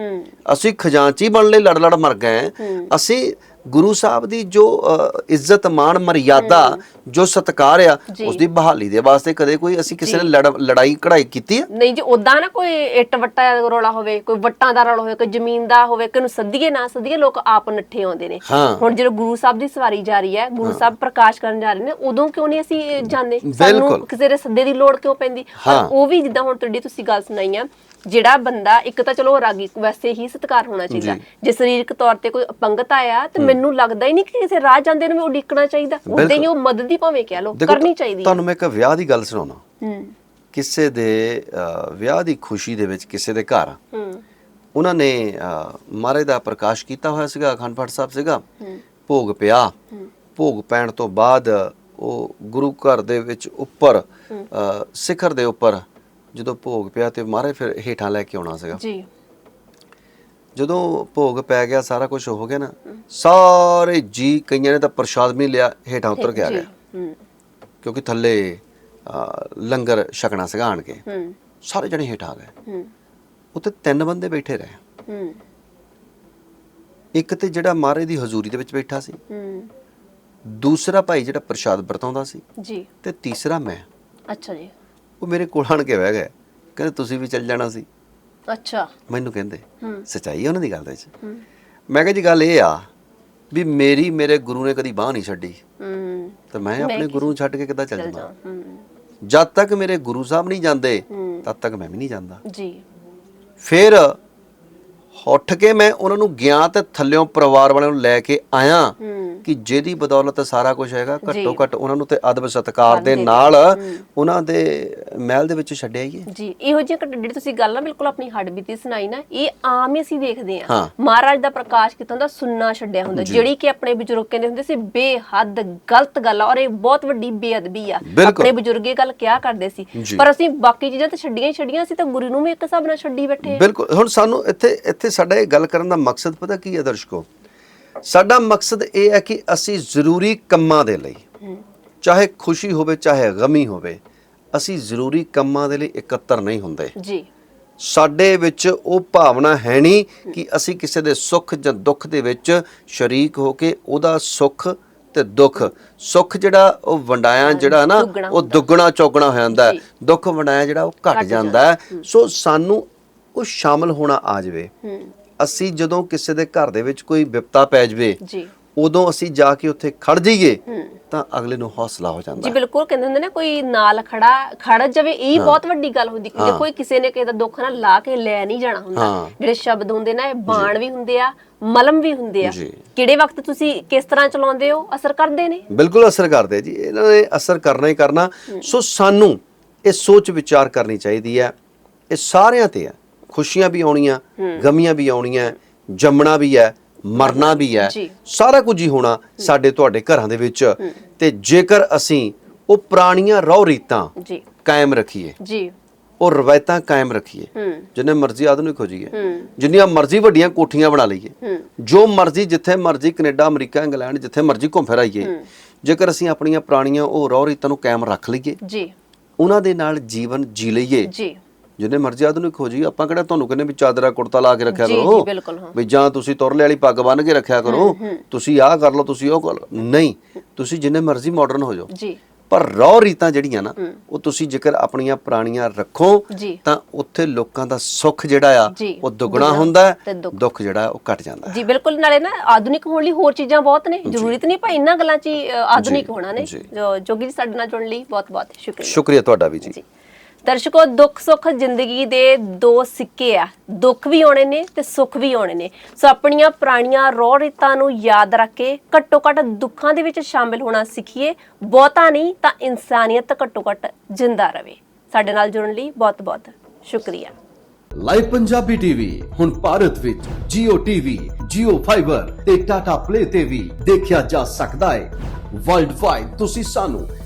ਅਸੀਂ ਖਜ਼ਾਨਚੀ ਬਣਨ ਲਈ ਲੜ ਲੜ ਮਰ ਗਏ। ਅਸੀਂ ਗੁਰੂ ਸਾਹਿਬ ਦੀ ਜੋ ਇੱਜ਼ਤ ਮਾਣ ਮਰਿਆਦਾ ਜੋ ਸਤਕਾਰ ਆ। ਉਸ ਦੀ ਬਹਾਲੀ ਦੇ ਵਾਸਤੇ ਕਦੇ ਕੋਈ ਅਸੀਂ ਕਿਸੇ ਨੇ ਲੜ- ਲੜਾਈ ਕਢਾਈ ਕੀਤੀ ਆ ਨਹੀਂ ਜੀ ਉਦਾਂ ਨਾ ਕੋਈ ਇੱਟ ਵੱਟਾ ਰੌਲਾ ਹੋਵੇ ਕੋਈ ਵੱਟਾਂ ਦਾ ਰੌਲਾ ਹੋਵੇ ਕੋਈ ਜ਼ਮੀਨ ਦਾ ਹੋਵੇ ਕਿ ਨੂੰ ਸੱਦੀਏ ਨਾ ਸੱਦੀਏ ਲੋਕ ਆਪ ਨੱਠੇ ਆਉਂਦੇ ਨੇ। ਹੁਣ ਜਦੋਂ ਗੁਰੂ ਸਾਹਿਬ ਦੀ ਸਵਾਰੀ ਜਾ ਰਹੀ ਹੈ ਗੁਰੂ ਸਾਹਿਬ ਪ੍ਰਕਾਸ਼ ਕਰਨ ਜਾ ਰਹੇ ਨੇ ਉਦੋਂ ਕਿਉਂ ਨਹੀਂ ਅਸੀਂ ਜਾਂਦੇ ਬਿਲਕੁਲ। ਕਿਸੇ ਦੇ ਸੱਦੇ ਦੀ ਲੋੜ ਕਿਉਂ ਪੈਂਦੀ। ਉਹ ਵੀ ਜਿੱਦਾਂ ਹੁਣ ਤੁਹਾਡੀ ਤੁਸੀਂ ਗੱਲ ਸੁਣਾਈ ਆ ਜਿਹੜਾ ਬੰਦਾ ਇੱਕ ਤਾਂ ਚਲੋ ਰਾਗੀ ਵੈਸੇ ਹੀ ਸਤਿਕਾਰ ਹੋਣਾ ਚਾਹੀਦਾ। ਜੀ। ਜੇ ਸਰੀਰਕ ਤੌਰ ਤੇ ਕੋਈ ਅਪੰਗਤਾ ਆ ਤੇ ਮੈਨੂੰ ਲੱਗਦਾ ਹੀ ਨਹੀਂ ਕਿ ਕਿਸੇ ਰਾਹ ਜਾਂਦੇ ਨੂੰ ਵੀ ਉਡੀਕਣਾ ਚਾਹੀਦਾ। ਉਦਾਂ ਹੀ। ਉਹ ਮਦਦ ਹੀ ਭਾਵੇਂ ਕਹਿ ਦੇਖੋ, ਕਰਨੀ ਚਾਹੀਦੀ ਹੈ। ਤੁਹਾਨੂੰ ਮੈਂ ਇੱਕ ਵਿਆਹ ਦੀ ਗੱਲ ਸੁਣਾਉਣਾ। ਹੂੰ। ਕਿਸੇ ਦੇ ਅ, ਵਿਆਹ ਦੀ ਖੁਸ਼ੀ ਦੇ ਵਿੱਚ ਕਿਸੇ ਦੇ ਘਰ। ਹੂੰ। ਉਹਨਾਂ ਨੇ ਅਹ, ਮਹਾਰਾਜ ਦਾ ਪ੍ਰਕਾਸ਼ ਕੀਤਾ ਹੋਇਆ ਸੀਗਾ ਅਖੰਡ ਪਾਠ ਸਾਹਿਬ ਸੀਗਾ। ਭੋਗ ਪਿਆ। ਭੋਗ ਪੈਣ ਤੋਂ ਬਾਅਦ ਉਹ ਗੁਰੂ ਘਰ ਦੇ ਵਿੱਚ ਉੱਪਰ ਸਿਖਰ ਦੇ ਉੱਪਰ ਜਦੋਂ ਭੋਗ ਪਿਆ ਤੇ ਮਹਾਰਾਜ ਫਿਰ ਹੇਠਾਂ ਲੈ ਕੇ ਆਉਣਾ ਸੀਗਾ। ਜੀ। ਜਦੋਂ ਭੋਗ ਪੈ ਗਿਆ ਸਾਰਾ ਕੁਝ ਹੋ ਗਿਆ ਨਾ ਸਾਰੇ ਜੀ ਕਈਆਂ ਨੇ ਤਾਂ ਪ੍ਰਸ਼ਾਦ ਵੀ ਨਹੀਂ ਲਿਆ ਹੇਠਾਂ ਉਤਰ ਕੇ ਆ ਜੀ ਗਿਆ ਕਿਉਂਕਿ ਥੱਲੇ ਲੰਗਰ ਛਕਣਾ ਸੀਗਾ ਆਣ ਕੇ। ਸਾਰੇ ਜਣੇ ਹੇਠ ਆ ਗਏ। ਉੱਥੇ ਤਿੰਨ ਬੰਦੇ ਬੈਠੇ ਰਹੇ। ਇੱਕ ਤੇ ਜਿਹੜਾ ਮਹਾਰਾਜ ਦੀ ਹਜ਼ੂਰੀ ਦੇ ਵਿੱਚ ਬੈਠਾ ਸੀ। ਦੂਸਰਾ ਭਾਈ ਜਿਹੜਾ ਪ੍ਰਸ਼ਾਦ ਵਰਤਾਉਂਦਾ ਸੀ। ਜੀ। ਤੇ ਤੀਸਰਾ ਮੈਂ। ਅੱਛਾ ਜੀ। ਉਹ ਮੇਰੇ ਕੋਲ ਆਣ ਕੇ ਬਹਿ ਗਏ। ਕਹਿੰਦੇ ਤੁਸੀਂ ਵੀ ਚੱਲ ਜਾਣਾ ਸੀ। ਅੱਛਾ। ਮੈਨੂੰ ਕਹਿੰਦੇ ਸਚਾਈ ਉਹਨਾਂ ਦੀ ਗੱਲ ਦੇ ਵਿੱਚ? ਮੈਂ ਕਿਹਾ ਜੀ ਗੱਲ ਇਹ ਆ ਵੀ ਮੇਰੀ ਮੇਰੇ ਗੁਰੂ ਨੇ ਕਦੀ ਬਾਹ ਨਹੀਂ ਛੱਡੀ। ਹੂੰ। ਤੇ ਮੈਂ ਆਪਣੇ ਗੁਰੂ ਨੂੰ ਛੱਡ ਕੇ ਕਿੱਦਾਂ ਚੱਲ ਜਾਵਾਂ? ਜਦ ਤੱਕ ਮੇਰੇ ਗੁਰੂ ਸਾਹਿਬ ਨਹੀਂ ਜਾਂਦੇ ਤਦ ਤੱਕ ਮੈਂ ਵੀ ਨਹੀਂ ਜਾਂਦਾ। ਜੀ। ਫਿਰ ਉੱਠ ਕੇ ਮੈਂ ਉਹਨਾਂ ਨੂੰ ਗਿਆ ਤੇ ਥੱਲਿਓਂ ਪਰਿਵਾਰ ਵਾਲਿਆਂ ਨੂੰ ਲੈ ਕੇ ਆਇਆ ਕਿ ਜਿਹਦੀ ਬਦੌਲਤ ਸਾਰਾ ਕੁਝ ਹੈਗਾ। ਘੱਟੋ ਘੱਟ ਉਹਨਾਂ ਨੂੰ ਤੇ ਅਦਬ ਸਤਕਾਰ ਦੇ ਦੇ ਨਾਲ ਉਹਨਾਂ ਦੇ ਮਹਿਲ ਦੇ ਵਿੱਚ ਛੱਡਿਆ ਹੀ ਹੈ ਜੀ ਇਹੋ ਜਿਹੀ ਜਿਹੜੀ ਤੁਸੀਂ ਗੱਲ ਨਾ ਬਿਲਕੁਲ ਆਪਣੀ ਹੱਡ ਬੀਤੀ ਸੁਣਾਈ ਨਾ ਇਹ ਆਮ ਹੀ ਅਸੀਂ ਦੇਖਦੇ। ਆ ਮਹਾਰਾਜ ਦਾ ਪ੍ਰਕਾਸ਼ ਕੀਤਾ ਹੁੰਦਾ ਸੁੰਨਾ ਛੱਡਿਆ ਹੁੰਦਾ ਜਿਹੜੀ ਕਿ ਆਪਣੇ ਬਜ਼ੁਰਗ ਕਹਿੰਦੇ ਹੁੰਦੇ ਸੀ ਬੇਹੱਦ ਗਲਤ ਗੱਲ ਆ ਔਰ ਇਹ ਬਹੁਤ ਵੱਡੀ ਬੇਅਦਬੀ ਆ। ਆਪਣੇ ਬਜ਼ੁਰਗ ਇਹ ਗੱਲ ਕਿਹਾ ਕਰਦੇ ਸੀ। ਪਰ ਅਸੀਂ ਬਾਕੀ ਚੀਜ਼ਾਂ ਤਾਂ ਛੱਡੀਆਂ ਹੀ ਛੱਡੀਆਂ ਸੀ ਤਾਂ ਗੁਰੂ ਨੂੰ ਵੀ ਇੱਕ ਹਿਸਾਬ ਨਾਲ ਛੱਡੀ ਬੈਠੇ ਬਿਲਕੁਲ ਹੁਣ ਸਾਨੂੰ ਇੱਥੇ ਇੱਥੇ ਸਾਡਾ ਇਹ ਗੱਲ ਕਰਨ ਦਾ ਮਕਸਦ ਪਤਾ ਕੀ ਹੈ ਦਰਸ਼ਕੋ? ਸਾਡਾ ਮਕਸਦ ਇਹ ਹੈ ਕਿ ਅਸੀਂ ਜ਼ਰੂਰੀ ਕੰਮਾਂ ਦੇ ਲਈ ਚਾਹੇ ਖੁਸ਼ੀ ਹੋਵੇ ਚਾਹੇ ਗਮੀ ਹੋਵੇ ਅਸੀਂ ਜ਼ਰੂਰੀ ਕੰਮਾਂ ਦੇ ਲਈ ਇਕੱਤਰ ਨਹੀਂ ਹੁੰਦੇ। ਜੀ। ਸਾਡੇ ਵਿੱਚ ਉਹ ਭਾਵਨਾ ਹੈ ਨਹੀਂ ਕਿ ਅਸੀਂ ਕਿਸੇ ਦੇ ਸੁੱਖ ਜਾਂ ਦੁੱਖ ਦੇ ਵਿੱਚ ਸ਼ਰੀਕ ਹੋ ਕੇ ਉਹਦਾ ਸੁੱਖ ਤੇ ਦੁੱਖ ਸੁੱਖ ਜਿਹੜਾ ਉਹ ਵੰਡਾਇਆ ਜਿਹੜਾ ਨਾ ਉਹ ਦੁੱਗਣਾ ਚੌਗਣਾ ਹੋ ਜਾਂਦਾ। ਦੁੱਖ ਵੰਡਾਇਆ ਜਿਹੜਾ ਉਹ ਘਟ ਜਾਂਦਾ। ਸੋ ਸਾਨੂੰ ਉਹ ਸ਼ਾਮਲ ਹੋਣਾ ਆ ਜਾਵੇ। ਅਸੀਂ ਜਦੋਂ ਕਿਸੇ ਦੇ ਘਰ ਦੇ ਵਿੱਚ ਕੋਈ ਵਿਪਤਾ ਪੈ ਜਾਵੇ ਜੀ। ਉਦੋਂ ਅਸੀਂ ਜਾ ਕੇ ਉੱਥੇ ਖੜ ਜਾਈਏ ਤਾਂ ਅਗਲੇ ਨੂੰ ਹੌਸਲਾ ਹੋ ਜਾਂਦਾ ਜੀ। ਬਿਲਕੁਲ ਕਹਿੰਦੇ ਹੁੰਦੇ ਨੇ ਕੋਈ ਨਾਲ ਖੜਾ ਖੜ ਜਾਵੇ ਇਹ ਬਹੁਤ ਵੱਡੀ ਗੱਲ ਹੁੰਦੀ ਕਿ ਕੋਈ ਕਿਸੇ ਨੇ ਕਿਸੇ ਦਾ ਦੁੱਖ ਨਾ ਲਾ ਕੇ ਲੈ ਨਹੀਂ ਜਾਣਾ ਹੁੰਦਾ। ਜਿਹੜੇ ਸ਼ਬਦ ਹੁੰਦੇ ਨਾ ਇਹ ਬਾਣ ਵੀ ਹੁੰਦੇ ਆ ਮਲਮ ਵੀ ਹੁੰਦੇ ਆ। ਕਿਹੜੇ ਵਕਤ ਤੁਸੀਂ ਕਿਸ ਤਰ੍ਹਾਂ ਚਲਾਉਂਦੇ ਹੋ? ਅਸਰ ਕਰਦੇ ਨੇ? ਬਿਲਕੁਲ ਅਸਰ ਕਰਦੇ ਆ ਜੀ ਇਹਨਾਂ ਨੇ ਅਸਰ ਕਰਨਾ ਹੀ ਕਰਨਾ। ਸੋ ਸਾਨੂੰ ਇਹ ਸੋਚ ਵਿਚਾਰ ਕਰਨੀ ਚਾਹੀਦੀ ਹੈ ਇਹ ਸਾਰਿਆਂ ਤੇ ਹੈ। ਖੁਸ਼ੀਆਂ ਵੀ ਆਉਣੀਆਂ ਗਮੀਆਂ ਵੀ ਆਉਣੀਆਂ ਜੰਮਣਾ ਵੀ ਹੈ ਮਰਨਾ ਵੀ ਹੈ। ਸਾਰਾ ਕੁਝ ਹੀ ਹੋਣਾ ਸਾਡੇ ਤੁਹਾਡੇ ਘਰਾਂ ਦੇ ਵਿੱਚ। ਤੇ ਜੇਕਰ ਅਸੀਂ ਉਹ ਪੁਰਾਣੀਆਂ ਰਹੁ ਰੀਤਾਂ ਜੀ। ਕਾਇਮ ਰੱਖੀਏ ਜੀ। ਉਹ ਰਵਾਇਤਾਂ ਕਾਇਮ ਰੱਖੀਏ ਜਿੰਨੇ ਮਰਜ਼ੀ ਆਧੁਨਿਕ ਹੋ। ਜਾਈਏ ਜਿੰਨੀਆਂ ਮਰਜ਼ੀ ਵੱਡੀਆਂ ਕੋਠੀਆਂ ਬਣਾ ਲਈਏ ਜੋ ਮਰਜ਼ੀ ਜਿੱਥੇ ਮਰਜ਼ੀ ਕੈਨੇਡਾ ਅਮਰੀਕਾ ਇੰਗਲੈਂਡ ਜਿੱਥੇ ਮਰਜ਼ੀ ਘੁੰਮ ਫਿਰ ਆਈਏ ਜੇਕਰ ਅਸੀਂ ਆਪਣੀਆਂ ਪੁਰਾਣੀਆਂ ਉਹ ਰਹੁ ਰੀਤਾਂ ਨੂੰ ਕਾਇਮ ਰੱਖ ਲਈਏ ਜੀ। ਉਹਨਾਂ ਦੇ ਨਾਲ ਜੀਵਨ ਜੀ ਲਈਏ ਜੀ। ਜਿੰਨੇ ਮਰਜ਼ੀ ਆਧੁਨਿਕ ਹੋ ਜਾਈਏ ਆਪਾਂ ਕਿਹੜਾ ਤੁਹਾਨੂੰ ਕਹਿੰਦੇ ਵੀ ਚਾਦਰਾ ਕੁੜਤਾ ਲਾ ਕੇ ਰੱਖਿਆ ਜੀ, ਜੀ, ਕਰੋ। ਵੀ ਜਾਂ ਤੁਸੀਂ ਤੁਰਲੇ ਵਾਲੀ ਪੱਗ ਬੰਨ ਕੇ ਰੱਖਿਆ ਕਰੋ। ਤੁਸੀਂ ਆਹ ਕਰ ਲਓ ਤੁਸੀਂ ਉਹ ਕਰ ਨਹੀਂ ਤੁਸੀਂ ਜਿੰਨੇ ਮਰਜ਼ੀ ਮਾਡਰਨ ਹੋ ਜਾਓ। ਜੀ। ਪਰ ਰਹੁ ਰੀਤਾਂ ਜਿਹੜੀਆਂ ਨਾ ਉਹ ਤੁਸੀਂ ਜੇਕਰ ਆਪਣੀਆਂ ਪੁਰਾਣੀਆਂ ਰੱਖੋ ਜੀ। ਤਾਂ ਉੱਥੇ ਲੋਕਾਂ ਦਾ ਸੁੱਖ ਜਿਹੜਾ ਆ ਜੀ, ਉਹ ਦੁੱਗਣਾ ਹੁੰਦਾ ਦੁੱਖ। ਜਿਹੜਾ ਉਹ ਘਟ ਜਾਂਦਾ ਹੈ। ਜੀ ਬਿਲਕੁਲ। ਨਾਲੇ ਨਾ ਆਧੁਨਿਕ ਹੋਣ ਲਈ ਹੋਰ ਚੀਜ਼ਾਂ ਬਹੁਤ ਨੇ। ਜ਼ਰੂਰਤ ਨਹੀਂ ਭਾਈ ਇਹਨਾਂ ਗੱਲਾਂ 'ਚ ਆਧੁਨਿਕ ਜੀ, ਹੋਣਾ ਨੇ। ਜੀ। ਜੋ ਜੋਗੀ ਜੀ ਸਾਡੇ ਨਾਲ ਜੁੜਨ ਲਈ ਬਹੁਤ ਬਹੁਤ ਸ਼ੁਕਰੀਆ। ਸ਼ੁਕਰੀਆ ਤੁਹਾਡਾ ਵੀ ਜੀ। ਜੀ। ਦਰਸ਼ਕੋ ਦੁੱਖ ਸੁੱਖ ਜ਼ਿੰਦਗੀ ਦੇ ਦੋ ਸਿੱਕੇ ਆ। ਦੁੱਖ ਵੀ ਆਉਣੇ ਨੇ ਤੇ ਸੁੱਖ ਵੀ ਆਉਣੇ ਨੇ। ਸੋ ਆਪਣੀਆਂ ਪੁਰਾਣੀਆਂ ਰੋਹ ਰੀਤਾਂ ਨੂੰ ਯਾਦ ਰੱਖ ਕੇ ਘੱਟੋ ਘੱਟ ਦੁੱਖਾਂ ਦੇ ਵਿੱਚ ਸ਼ਾਮਿਲ ਹੋਣਾ ਸਿੱਖੀਏ। ਬਹੁਤਾ ਨਹੀਂ ਤਾਂ ਇਨਸਾਨੀਅਤ ਘੱਟੋ ਘੱਟ ਜਿੰਦਾ ਰਵੇ। ਸਾਡੇ ਨਾਲ ਜੁੜਨ ਲਈ ਬਹੁਤ ਬਹੁਤ ਸ਼ੁਕਰੀਆ। ਲਾਈਵ ਪੰਜਾਬੀ ਟੀਵੀ ਹੁਣ ਭਾਰਤ ਵਿੱਚ Jio TV, Jio Fiber ਤੇ Tata Play ਤੇ ਵੀ ਦੇਖਿਆ ਜਾ ਸਕਦਾ ਹੈ। ਵਰਲਡ ਵਾਈਡ ਤੁਸੀਂ ਸਾਨੂੰ